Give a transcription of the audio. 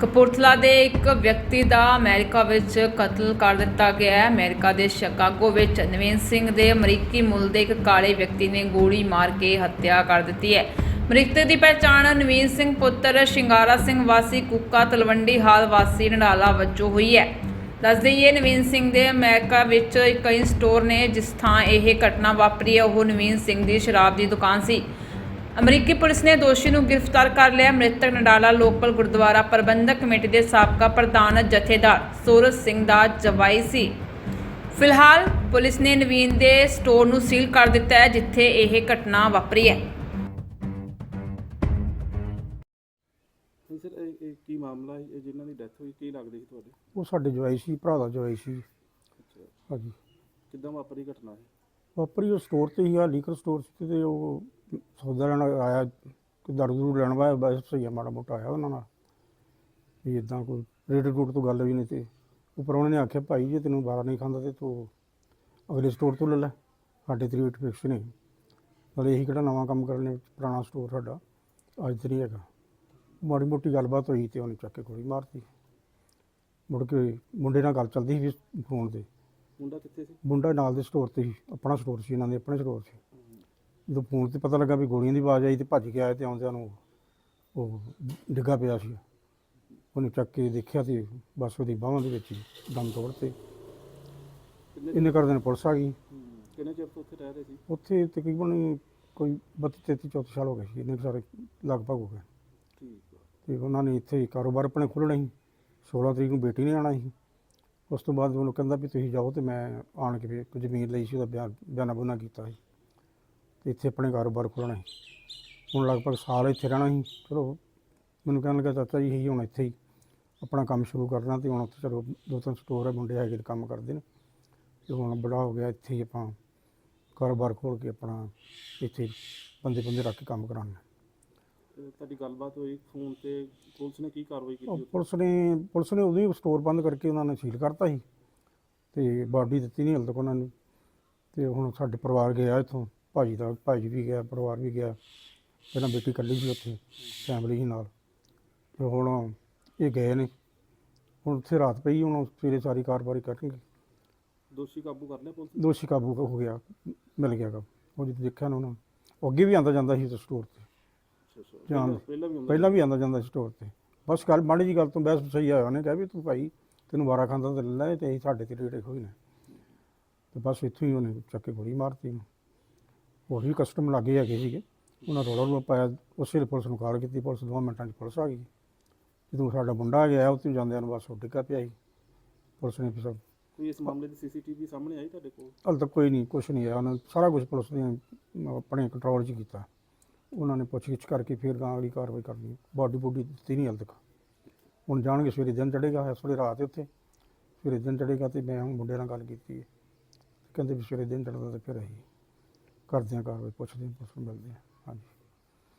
ਕਪੂਰਥਲਾ ਦੇ ਇੱਕ ਵਿਅਕਤੀ ਦਾ ਅਮਰੀਕਾ ਵਿੱਚ ਕਤਲ ਕਰ ਦਿੱਤਾ ਗਿਆ ਹੈ। ਅਮਰੀਕਾ ਦੇ ਸ਼ਿਕਾਗੋ ਵਿੱਚ ਨਵੀਨ ਸਿੰਘ ਦੇ ਅਮਰੀਕੀ ਮੁੱਲ ਦੇ ਇੱਕ ਕਾਲੇ ਵਿਅਕਤੀ ਨੇ ਗੋਲੀ ਮਾਰ ਕੇ ਹੱਤਿਆ ਕਰ ਦਿੱਤੀ ਹੈ। ਮ੍ਰਿਤਕ ਦੀ ਪਛਾਣ ਨਵੀਨ ਸਿੰਘ ਪੁੱਤਰ ਸ਼ਿੰਗਾਰਾ ਸਿੰਘ ਵਾਸੀ ਕੁੱਕਾ ਤਲਵੰਡੀ ਹਾਲ ਵਾਸੀ ਨਡਾਲਾ ਵਜੋਂ ਹੋਈ ਹੈ। ਦੱਸ ਦੇਈਏ, ਨਵੀਨ ਸਿੰਘ ਦੇ ਅਮਰੀਕਾ ਵਿੱਚ ਕਈ ਸਟੋਰ ਨੇ, ਜਿਸ ਥਾਂ ਇਹ ਘਟਨਾ ਵਾਪਰੀ ਹੈ, ਉਹ ਨਵੀਨ ਸਿੰਘ ਦੀ ਸ਼ਰਾਬ ਦੀ ਦੁਕਾਨ ਸੀ। ਅਮਰੀਕੀ ਪੁਲਿਸ ਨੇ ਦੋਸ਼ੀ ਨੂੰ ਗ੍ਰਿਫਤਾਰ ਕਰ ਲਿਆ। ਮ੍ਰਿਤਕ ਨਡਾਲਾ ਲੋਕਲ ਗੁਰਦੁਆਰਾ ਪ੍ਰਬੰਧਕ ਕਮੇਟੀ ਦੇ ਸਾਬਕਾ ਪ੍ਰਧਾਨ ਜਥੇਦਾਰ ਸੂਰਜ ਸਿੰਘ ਦਾ ਜਵਾਈ ਸੀ। ਫਿਲਹਾਲ ਪੁਲਿਸ ਨੇ ਨਵੀਨ ਦੇ ਸਟੋਰ ਨੂੰ ਸੀਲ ਕਰ ਦਿੱਤਾ ਹੈ ਜਿੱਥੇ ਇਹ ਘਟਨਾ ਵਾਪਰੀ ਹੈ। ਨਹੀਂ ਸਰ ਇਹ ਇਹ ਕੀ ਮਾਮਲਾ ਹੈ? ਇਹ ਜਿਨ੍ਹਾਂ ਦੀ ਡੈਥ ਹੋਈ ਕੀ ਲੱਗਦੇ ਸੀ ਤੁਹਾਡੇ? ਉਹ ਸਾਡੇ ਜਵਾਈ ਸੀ ਭਰਾ ਦਾ ਜਵਾਈ ਸੀ। ਅੱਛਾ। ਹਾਂਜੀ। ਕਿੱਦਾਂ ਵਾਪਰੀ ਘਟਨਾ ਹੈ ਵਾਪਰੀ ਉਹ ਸਟੋਰ ਤੇ ਹੀ ਆ ਲੀਕਰ ਸਟੋਰ ਸੀ ਤੇ ਉਹ ਸੌਦਾ ਲੈਣ ਆਇਆ ਕਿ ਦਰਦ ਦੂਰੂ ਲੈਣ ਵਾਇਆ ਬਸ ਸਹੀ ਆ, ਮਾੜਾ ਮੋਟਾ ਆਇਆ ਉਹਨਾਂ ਨਾਲ। ਵੀ ਇਦਾਂ ਕੋਈ ਰੇਟ ਰੂਟ ਤੋਂ ਗੱਲ ਵੀ ਨਹੀਂ ਤੇ ਉੱਪਰ ਉਹਨਾਂ ਨੇ ਆਖਿਆ, ਭਾਈ ਜੇ ਤੈਨੂੰ ਬਾਰਾ ਨਹੀਂ ਖਾਂਦਾ ਤੇ ਤੂੰ ਅਗਲੇ ਸਟੋਰ ਤੋਂ ਲੈ ਲੈ, ਸਾਡੇ ਤੇ ਰੇਟ ਫਿਕਸ ਨੇ ਨਾਲੇ ਇਹੀ ਕਿਹੜਾ ਨਵਾਂ ਕੰਮ ਕਰਨ ਲਈ ਪੁਰਾਣਾ ਸਟੋਰ ਸਾਡਾ, ਅੱਜ ਤੇ ਨਹੀਂ ਹੈਗਾ। ਮਾੜੀ ਮੋਟੀ ਗੱਲਬਾਤ ਹੋਈ ਤੇ ਉਹਨੇ ਚੱਕ ਕੇ ਗੋਲੀ ਮਾਰਤੀ। ਮੁੜ ਕੇ ਮੁੰਡੇ ਨਾਲ ਗੱਲ ਚੱਲਦੀ ਸੀ ਫੋਨ ਤੇ। ਮੁੰਡਾ ਕਿੱਥੇ ਸੀ? ਮੁੰਡਾ ਨਾਲ ਦੇ ਸਟੋਰ ਤੇ ਸੀ ਆਪਣਾ ਸਟੋਰ ਸੀ ਇਹਨਾਂ ਦੇ ਆਪਣੇ ਸਟੋਰ ਸੀ। ਜਦੋਂ ਫੋਨ ਤੇ ਪਤਾ ਲੱਗਾ ਵੀ ਗੋਲੀਆਂ ਦੀ ਆਵਾਜ਼ ਆਈ ਤੇ ਭੱਜ ਕੇ ਆਏ ਤੇ ਆਉਂਦਿਆਂ ਨੂੰ ਉਹ ਡਿੱਗਾ ਪਿਆ ਸੀ। ਉਹਨੇ ਚੱਕ ਕੇ ਦੇਖਿਆ ਤੇ ਬਸ ਉਹਦੀ ਬਾਹਾਂ ਦੇ ਵਿੱਚ ਹੀ ਦਮ ਤੋੜ ਤੇ ਕਿੰਨੇ ਇੰਨੇ ਕਰਦੇ ਨੇ ਪੁਲਿਸ ਆ ਗਈ। ਕਿੰਨੇ ਚਿਰ ਤੋਂ ਉੱਥੇ ਰਹਿ ਰਹੇ ਸੀ? ਉੱਥੇ ਤਕਰੀਬਨ ਕੋਈ 32 33 34 ਸਾਲ ਹੋ ਗਏ ਸੀ ਇੰਨੇ ਕੁ ਸਾਰੇ ਲਗਭਗ ਹੋ ਗਏ। ਠੀਕ ਹੈ ਤੇ ਉਹਨਾਂ ਨੇ ਇੱਥੇ ਕਾਰੋਬਾਰ ਆਪਣੇ ਖੋਲ੍ਹਣਾ ਸੀ। 16 ਤਰੀਕ ਨੂੰ ਬੇਟੀ ਨੇ ਆਉਣਾ ਸੀ। ਉਸ ਤੋਂ ਬਾਅਦ ਉਹਨੂੰ ਕਹਿੰਦਾ ਵੀ ਤੁਸੀਂ ਜਾਓ ਤੇ ਮੈਂ ਆਣ ਕੇ ਵੀ ਇੱਕ ਜ਼ਮੀਨ ਲਈ ਸੀ, ਉਹਦਾ ਬਿਆਨ ਬਿਆਨਾ ਬੁਨਾ ਕੀਤਾ ਸੀ। ਤੇ ਇੱਥੇ ਆਪਣੇ ਕਾਰੋਬਾਰ ਖੋਲ੍ਹਣਾ ਸੀ। ਹੁਣ ਲਗਭਗ ਸਾਲ ਇੱਥੇ ਰਹਿਣਾ ਸੀ। ਚਲੋ, ਮੈਨੂੰ ਕਹਿਣ ਲੱਗਾ, ਚਾਚਾ ਜੀ, ਇਹੀ ਹੁਣ ਇੱਥੇ ਹੀ ਆਪਣਾ ਕੰਮ ਸ਼ੁਰੂ ਕਰਨਾ ਤੇ ਹੁਣ ਉੱਥੇ ਚਲੋ ਦੋ ਤਿੰਨ ਸਟੋਰ ਹੈ ਮੁੰਡੇ ਹੈਗੇ ਕੰਮ ਕਰਦੇ ਨੇ। ਤੇ ਹੁਣ ਬੜਾ ਹੋ ਗਿਆ ਇੱਥੇ ਹੀ ਆਪਾਂ ਕਾਰੋਬਾਰ ਖੋਲ੍ਹ ਕੇ ਆਪਣਾ ਇੱਥੇ ਬੰਦੇ ਬੰਦੇ ਰੱਖ ਕੇ ਕੰਮ ਕਰਾਉਣਾ। ਤੇ ਤੁਹਾਡੀ ਗੱਲਬਾਤ ਹੋਈ ਫੋਨ ਤੇ ਪੁਲਿਸ ਨੇ ਕੀ ਕਾਰਵਾਈ ਕੀਤੀ ਉਹ ਉੱਥੇ? ਪੁਲਿਸ ਨੇ ਪੁਲਿਸ ਨੇ ਉਦੋਂ ਹੀ ਸਟੋਰ ਬੰਦ ਕਰਕੇ ਉਹਨਾਂ ਨੇ ਸੀਲ ਕਰਤਾ ਸੀ ਤੇ ਬਾਡੀ ਦਿੱਤੀ ਨਹੀਂ ਹਲ ਤੱਕ ਉਹਨਾਂ ਨੂੰ। ਤੇ ਹੁਣ ਸਾਡੇ ਪਰਿਵਾਰ ਗਿਆ ਇੱਥੋਂ ਭਾਜੀ ਦਾ ਭਾਜੀ ਵੀ ਗਿਆ ਪਰਿਵਾਰ ਵੀ ਗਿਆ। ਪਹਿਲਾਂ ਬੇਟੀ ਇਕੱਲੀ ਸੀ ਉੱਥੇ ਫੈਮਿਲੀ ਸੀ ਨਾਲ। ਤੇ ਹੁਣ ਇਹ ਗਏ ਨੇ। ਹੁਣ ਉੱਥੇ ਰਾਤ ਪਈ ਹੁਣ ਸਵੇਰੇ ਸਾਰੀ ਕਾਰਵਾਈ ਕਰਨਗੇ। ਦੋਸ਼ੀ ਕਾਬੂ ਕਰ ਲਿਆ ਪੁਲਿਸ ਦੋਸ਼ੀ ਕਾਬੂ ਹੋ ਗਿਆ ਮਿਲ ਗਿਆ ਗਾ ਉਹ ਜਿੱਦ ਦੇਖਿਆ ਨਾ ਉਹਨਾਂ ਨੂੰ। ਉਹ ਅੱਗੇ ਵੀ ਆਂਦਾ ਜਾਂਦਾ ਸੀ ਸਟੋਰ ਤੇ। ਜਾਣ ਪਹਿਲਾਂ- ਵੀ ਹੁੰਦਾ ਪਹਿਲਾਂ ਵੀ ਆਂਦਾ ਜਾਂਦਾ ਸਟੋਰ ਤੇ। ਬਸ ਗੱਲ ਮਾੜੀ ਜੀ ਗੱਲ ਤੋਂ ਬਹਿਸ ਸਹੀ ਆਇਆ ਉਹਨੇ ਕਿਹਾ ਵੀ ਤੂੰ ਭਾਈ ਤੈਨੂੰ ਵਾਰਾ ਖਾਂਦਾ ਤੇ ਲੈ ਲੈ ਤੇ ਅਸੀਂ ਸਾਡੇ ਤੇ ਰੇਟ ਹੋਈ ਨੇ। ਤੇ ਬਸ ਇੱਥੋਂ ਹੀ ਉਹਨੇ ਚੱਕ ਕੇ ਗੋਲੀ ਮਾਰਤੀ ਹੋਰ ਵੀ ਕਸਟਮ ਲੱਗੇ ਹੈਗੇ ਸੀਗੇ। ਉਹਨਾਂ ਰੋਲਾ ਨੂੰ ਪਾਇਆ। ਉਸੇ ਵੇਲੇ ਪੁਲਿਸ ਨੂੰ ਕਾਲ ਕੀਤੀ। ਪੁਲਿਸ ਦੋ ਮਿੰਟਾਂ 'ਚ ਪੁਲਿਸ ਆ ਗਈ। ਜਦੋਂ ਸਾਡਾ ਮੁੰਡਾ ਆ ਗਿਆ ਉੱਥੇ ਜਾਂਦਿਆਂ ਨੂੰ ਬਸ ਉਹ ਡਿੱਗਾ ਪਿਆ ਸੀ। ਪੁਲਿਸ ਨੇ ਫਿਰ ਕੋਈ ਇਸ ਮਾਮਲੇ ਦੀ ਸੀਸੀਟੀਵੀ ਸਾਹਮਣੇ ਆਈ ਤੁਹਾਡੇ ਕੋਲ? ਹਾਲੇ ਤੱਕ ਕੋਈ ਨਹੀਂ ਕੁਛ ਨਹੀਂ ਆਇਆ। ਉਹਨਾਂ ਨੇ ਸਾਰਾ ਕੁਝ ਪੁਲਿਸ ਨੇ ਆਪਣੇ ਕੰਟਰੋਲ 'ਚ ਕੀਤਾ। ਉਹਨਾਂ ਨੇ ਪੁੱਛਗਿੱਛ ਕਰਕੇ ਫਿਰ ਗਾਂ ਵਾਲੀ ਕਾਰਵਾਈ ਕਰਨੀ ਬਾਡੀ ਬੁੱਡੀ ਦਿੱਤੀ ਨਹੀਂ ਹਾਲੇ ਤੱਕ। ਹੁਣ ਜਾਣਗੇ ਸਵੇਰੇ ਦਿਨ ਚੜ੍ਹੇਗਾ, ਇਸ ਵੇਲੇ ਰਾਤ ਹੈ ਉੱਥੇ। ਸਵੇਰੇ ਦਿਨ ਚੜ੍ਹੇਗਾ ਤੇ ਮੈਂ ਹੁਣ ਮੁੰਡੇ ਨਾਲ ਗੱਲ ਕੀਤੀ ਹੈ। ਕਹਿੰਦੇ ਵੀ ਸਵੇਰੇ ਦਿਨ ਚੜ੍ਹਦਾ ਤਾਂ ਫਿਰ ਅਸੀਂ ਕਰਦੇ ਹਾਂ ਕਾਰਵਾਈ ਪੁੱਛਦੇ ਹਾਂ ਪੁਲਿਸ ਮਿਲਦੇ ਹਾਂ। ਹਾਂਜੀ।